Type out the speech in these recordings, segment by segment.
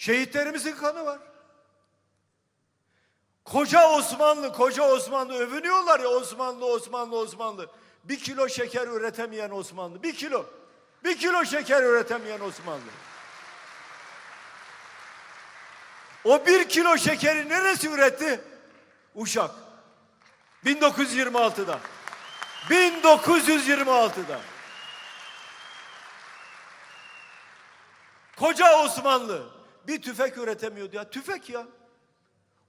Şehitlerimizin kanı var. Koca Osmanlı, koca Osmanlı övünüyorlar ya Osmanlı, Osmanlı, Osmanlı. Bir kilo şeker üretemeyen Osmanlı. Bir kilo. Bir kilo şeker üretemeyen Osmanlı. O bir kilo şekeri neresi üretti? Uşak. 1926'da. 1926'da. Koca Osmanlı bir tüfek üretemiyordu ya. Tüfek ya.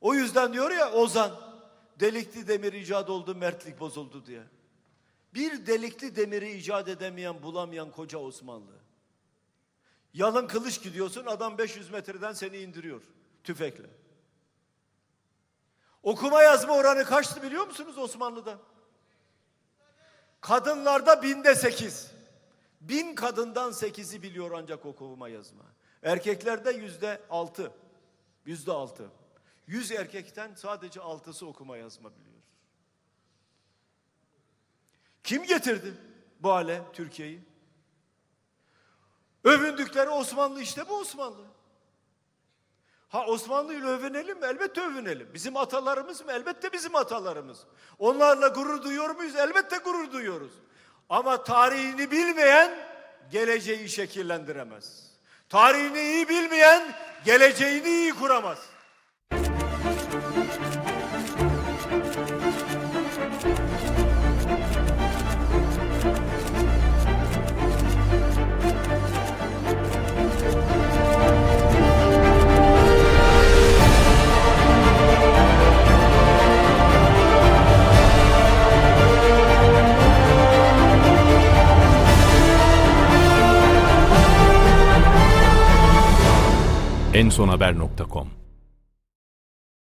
O yüzden diyor ya Ozan delikli demir icat oldu mertlik bozuldu diye. Bir delikli demiri icat edemeyen bulamayan koca Osmanlı. Yalın kılıç gidiyorsun adam 500 metreden seni indiriyor tüfekle. Okuma yazma oranı kaçtı biliyor musunuz Osmanlı'da? Kadınlarda binde sekiz. Bin kadından sekizi biliyor ancak okuma yazma. Erkeklerde yüzde altı. Yüzde altı. Yüz erkekten sadece altısı okuma yazma biliyor. Kim getirdi bu hale Türkiye'yi? Övündükleri Osmanlı işte bu Osmanlı. Ha Osmanlı övünelim mi? Elbette övünelim. Bizim atalarımız mı? Elbette bizim atalarımız. Onlarla gurur duyuyor muyuz? Elbette gurur duyuyoruz. Ama tarihini bilmeyen geleceği şekillendiremez. Tarihini iyi bilmeyen geleceğini iyi kuramaz. ensonhaber.com